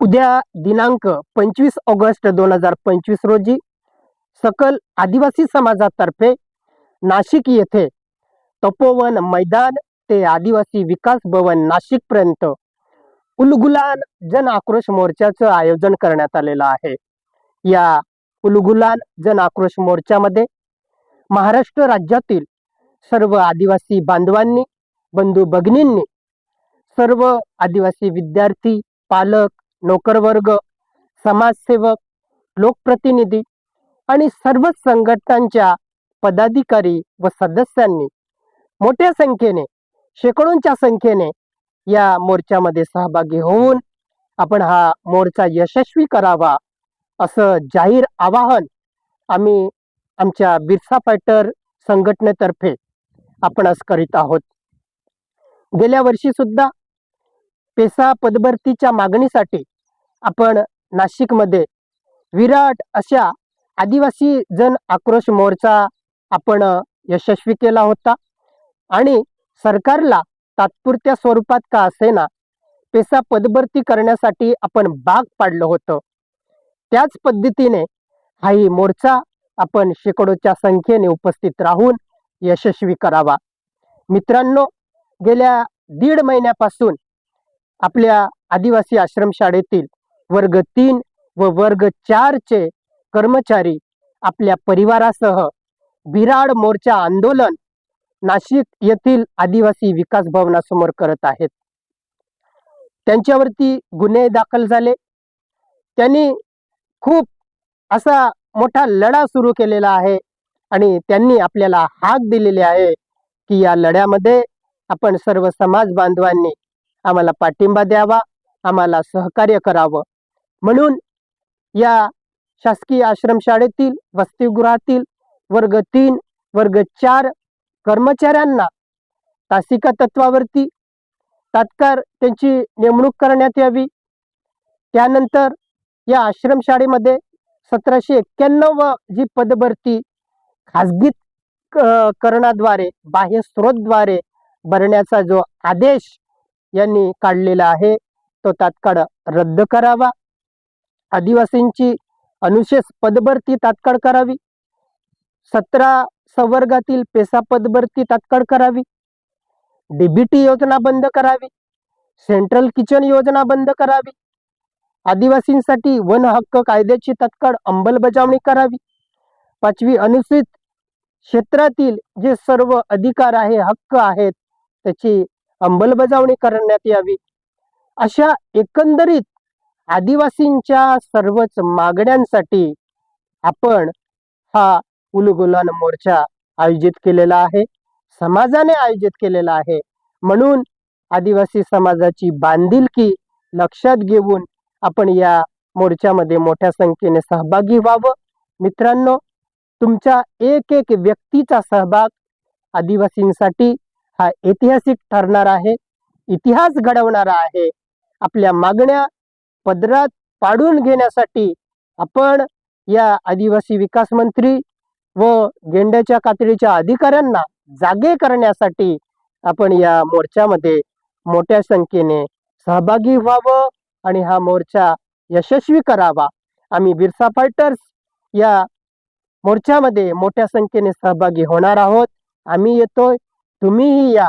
उद्या दिनांक पंचवीस ऑगस्ट दोन हजार पंचवीस रोजी सकल आदिवासी समाजातर्फे नाशिक येथे तपोवन मैदान ते आदिवासी विकास भवन नाशिकपर्यंत उलगुलान जन आक्रोश मोर्चाचं आयोजन करण्यात आलेलं आहे. या उलगुलान जन आक्रोश मोर्चामध्ये महाराष्ट्र राज्यातील सर्व आदिवासी बांधवांनी बंधू भगिनींनी सर्व आदिवासी विद्यार्थी पालक नोकरवर्ग समाजसेवक लोकप्रतिनिधी आणि सर्वच संघटनांच्या पदाधिकारी व सदस्यांनी मोठ्या संख्येने शेकडोंच्या संख्येने या मोर्चामध्ये सहभागी होऊन आपण हा मोर्चा यशस्वी करावा असं जाहीर आवाहन आम्ही आमच्या बिरसा फायटर संघटनेतर्फे आपण आज करीत आहोत. गेल्या वर्षी सुद्धा पेसा पदभरतीच्या मागणीसाठी आपण नाशिकमध्ये विराट अशा आदिवासी जन आक्रोश मोर्चा आपण यशस्वी केला होता. आणि सरकारला तात्पुरत्या स्वरूपात का असेना पेसा पदभरती करण्यासाठी आपण भाग पाडलं होतं. त्याच पद्धतीने हाही मोर्चा आपण शेकडोच्या संख्येने उपस्थित राहून यशस्वी करावा. मित्रांनो गेल्या दीड महिन्यापासून आपल्या आदिवासी आश्रमशाळेतील वर्ग तीन व वर्ग चारचे कर्मचारी आपल्या परिवारासह बिराड मोर्चा आंदोलन नाशिक येथील आदिवासी विकास भवनासमोर करत आहेत. त्यांच्यावरती गुन्हे दाखल झाले. त्यांनी खूप असा मोठा लढा सुरू केलेला आहे आणि त्यांनी आपल्याला हाक दिलेली आहे की या लढ्यामध्ये आपण सर्व समाज बांधवांनी आम्हाला पाठिंबा द्यावा आम्हाला सहकार्य करावं. म्हणून या शासकीय आश्रमशाळेतील वसतिगृहातील वर्ग तीन वर्ग चार कर्मचाऱ्यांना तासिका तत्वावरती तात्काळ त्यांची नेमणूक करण्यात यावी. त्यानंतर या आश्रमशाळेमध्ये सतराशे एक्क्याण्णव जी पदभरती खाजगी करणाद्वारे बाह्य स्रोतद्वारे भरण्याचा जो आदेश यांनी काढलेला आहे. तो तात्काळ रद्द करावा. आदिवासींची अनुशेष पदभरती तात्काळ करावी. सतरा संवर्गातील पेसा पदभरती तात्काळ करावी. डीबीटी योजना बंद करावी. सेंट्रल किचन योजना बंद करावी. आदिवासींसाठी वन हक्क कायद्याची तात्काळ अंमलबजावणी करावी. पाचवी अनुसूचित क्षेत्रातील जे सर्व अधिकार आहे हक्क आहेत त्याची अंमलबजावणी करण्यात यावी. अशा एकंदरीत आदिवासींच्या सर्वच मागण्यांसाठी आपण हा उलगुलान मोर्चा आयोजित केलेला आहे. समाजाने आयोजित केलेला आहे. म्हणून आदिवासी समाजाची बांधिलकी लक्षात घेऊन आपण या मोर्चामध्ये मोठ्या संख्येने सहभागी व्हावं. मित्रांनो तुमच्या एक एक व्यक्तीचा सहभाग आदिवासींसाठी हा ऐतिहासिक ठरणार आहे इतिहास घडवणारा आहे. आपल्या मागण्या पदरात पाडून घेण्यासाठी आपण या आदिवासी विकास मंत्री व गेंड्याच्या कातडीच्या अधिकाऱ्यांना जागे करण्यासाठी आपण या मोर्चामध्ये मोठ्या संख्येने सहभागी व्हावं आणि हा मोर्चा यशस्वी करावा. आम्ही बिरसा फायटर्स या मोर्चामध्ये मोठ्या संख्येने सहभागी होणार आहोत. आम्ही येतोय. तुम्हीही या